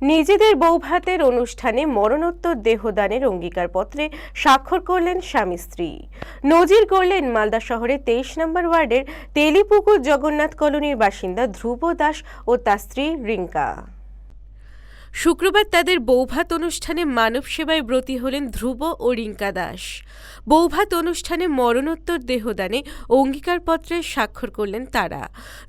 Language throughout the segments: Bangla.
নিজেদের বৌভাতের অনুষ্ঠানে মরণোত্তর দেহদানের অঙ্গীকারপত্রে স্বাক্ষর করলেন স্বামী স্ত্রী। নজির করলেন মালদা শহরে তেইশ নম্বর ওয়ার্ডের তেলিপুকুর জগন্নাথ কলোনির বাসিন্দা ধ্রুব দাস ও তার স্ত্রী রিঙ্কা। শুক্রবার তাদের বৌভাত অনুষ্ঠানে মানব সেবায় ব্রতী হলেন ধ্রুব ও রিঙ্কা দাস। বৌভাত অনুষ্ঠানে মরণোত্তর দেহদানে অঙ্গীকারপত্রে স্বাক্ষর করলেন তারা।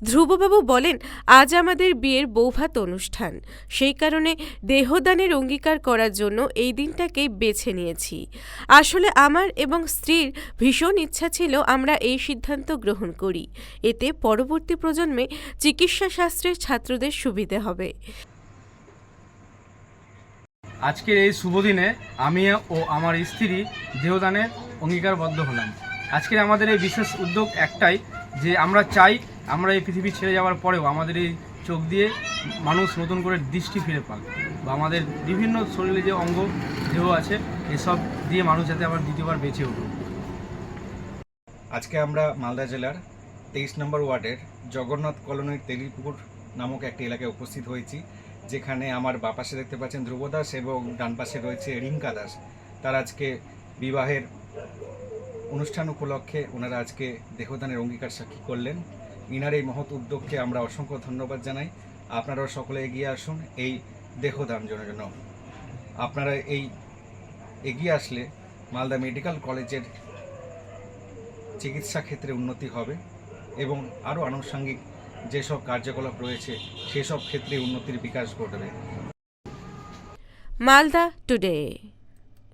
ধ্রুববাবু বলেন, আজ আমাদের বিয়ের বৌভাত অনুষ্ঠান। সেই কারণে দেহদানের অঙ্গীকার করার জন্য এই দিনটাকেই বেছে নিয়েছি। আসলে আমার এবং স্ত্রীর ভীষণ ইচ্ছা ছিল আমরা এই সিদ্ধান্ত গ্রহণ করি। এতে পরবর্তী প্রজন্মে চিকিৎসা শাস্ত্রের ছাত্রদের সুবিধে হবে। আজকের এই শুভ দিনে আমি ও আমার স্ত্রী দেহদানে অঙ্গীকারবদ্ধ হলাম। আজকের আমাদের এই বিশেষ উদ্যোগ একটাই যে আমরা চাই আমরা এই পৃথিবী ছেড়ে যাওয়ার পরেও আমাদের এই চোখ দিয়ে মানুষ নতুন করে দৃষ্টি ফিরে পাক বা আমাদের বিভিন্ন শরীরে যে অঙ্গ দেহ আছে, এসব দিয়ে মানুষ যাতে আবার দ্বিতীয়বার বেঁচে উঠুক। আজকে আমরা মালদা জেলার তেইশ নম্বর ওয়ার্ডের জগন্নাথ কলোনির তেলিপুকুর নামক একটি এলাকায় উপস্থিত হয়েছি। যেখানে আমার বাঁ পাশে দেখতে পাচ্ছেন ধ্রুব দাস এবং ডান পাশে রয়েছে রিঙ্কা দাস। তার আজকে বিবাহের অনুষ্ঠান উপলক্ষে ওনারা আজকে দেহদানের অঙ্গীকার সাক্ষী করলেন। ইনার এই মহৎ উদ্যোগকে আমরা অসংখ্য ধন্যবাদ জানাই। আপনারাও সকলে এগিয়ে আসুন এই দেহদান জন্য আপনারা এই এগিয়ে আসলে মালদা মেডিকেল কলেজের চিকিৎসা ক্ষেত্রে উন্নতি হবে এবং আরও আনুষঙ্গিক যেসব কার্যকলাপ রয়েছে সেসব ক্ষেত্রে উন্নতির বিকাশ ঘটবে। মালদা টুডে।